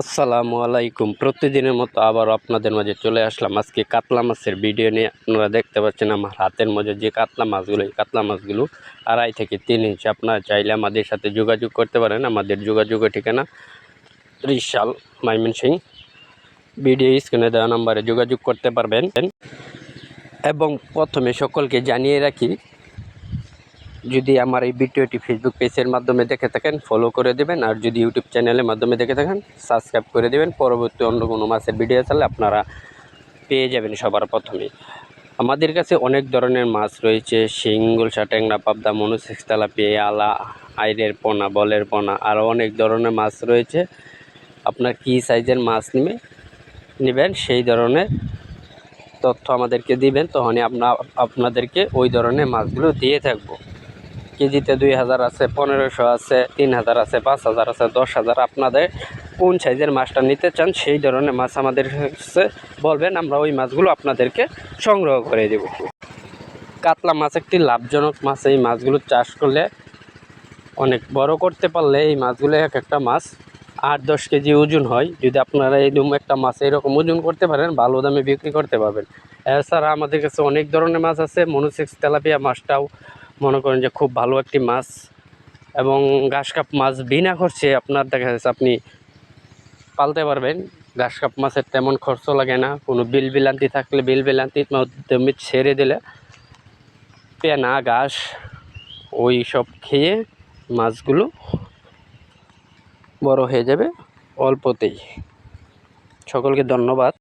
আসসালামু আলাইকুম। প্রতিদিনের মতো আবার আপনাদের মাঝে চলে আসলাম। আজকে কাতলা মাছের ভিডিও নিয়ে আপনারা দেখতে পাচ্ছেন আমার হাতের মাঝে যে কাতলা মাছগুলো, এই কাতলা মাছগুলো আড়াই থেকে তিন ইঞ্চি। আপনারা চাইলে আমাদের সাথে যোগাযোগ করতে পারেন। আমাদের যোগাযোগের ঠিকানা ত্রিশাল ময়মনসিং ভিডিও স্ক্রিনে দেওয়া নাম্বারে যোগাযোগ করতে পারবেন। এবং প্রথমে সকলকে জানিয়ে রাখি যদি আমার এই ভিডিওটি ফেসবুক পেজের মাধ্যমে দেখে থাকেন ফলো করে দেবেন। আর যদি ইউটিউব চ্যানেলের মাধ্যমে দেখে থাকেন সাবস্ক্রাইব করে দেবেন। পরবর্তী অন্য কোনো মাছের ভিডিও চাইলে আপনারা পেয়ে যাবেন সবার প্রথমে। আমাদের কাছে অনেক ধরনের মাছ রয়েছে। শিঙ্গুল ট্যাংরা, পাবদা, মনুসেক্স, তেলাপিয়া আলা আইরের পোনা, বলের পোনা, আরও অনেক ধরনের মাছ রয়েছে। আপনার কী সাইজের মাছ নেবে নেবেন, সেই ধরনের তথ্য আমাদেরকে দিবেন। তখনই আপনার আপনাদেরকে ওই ধরনের মাছগুলো দিয়ে থাকব। কেজিতে দুই হাজার আছে, পনেরোশো আছে, তিন হাজার আছে, পাঁচ হাজার আছে, দশ হাজার আপনাদের কোন সাইজের মাছটা নিতে চান সেই ধরনের মাছ আমাদের বলবেন, আমরা ওই মাছগুলো আপনাদেরকে সংগ্রহ করে দেব। কাতলা মাছ একটি লাভজনক মাছ, এই মাছগুলো চাষ করলে অনেক বড় করতে পারলে এই মাছগুলো এক একটা মাছ আট দশ কেজি ওজন হয়। যদি আপনারা এইরকম একটা মাছ এরকম ওজন করতে পারেন, ভালো দামে বিক্রি করতে পারবেন। এছাড়া আমাদের কাছে অনেক ধরনের মাছ আছে, মনোসেক্স তেলাপিয়া মাছটাও মনে করেন যে খুব ভালো একটি মাছ এবং ঘাস কাপ মাছ বিনা খরচে আপনার দেখা যাচ্ছে আপনি পালতে পারবেন। ঘাস কাপ মাছের তেমন খরচ লাগে না। কোনো বিল বিলান্তি থাকলে বিল বিলান্তির মাধ্যমে ছেড়ে দিলে পেনা, ঘাস, ওই সব খেয়ে মাছগুলো বড় হয়ে যাবে অল্পতেই। সকলকে ধন্যবাদ।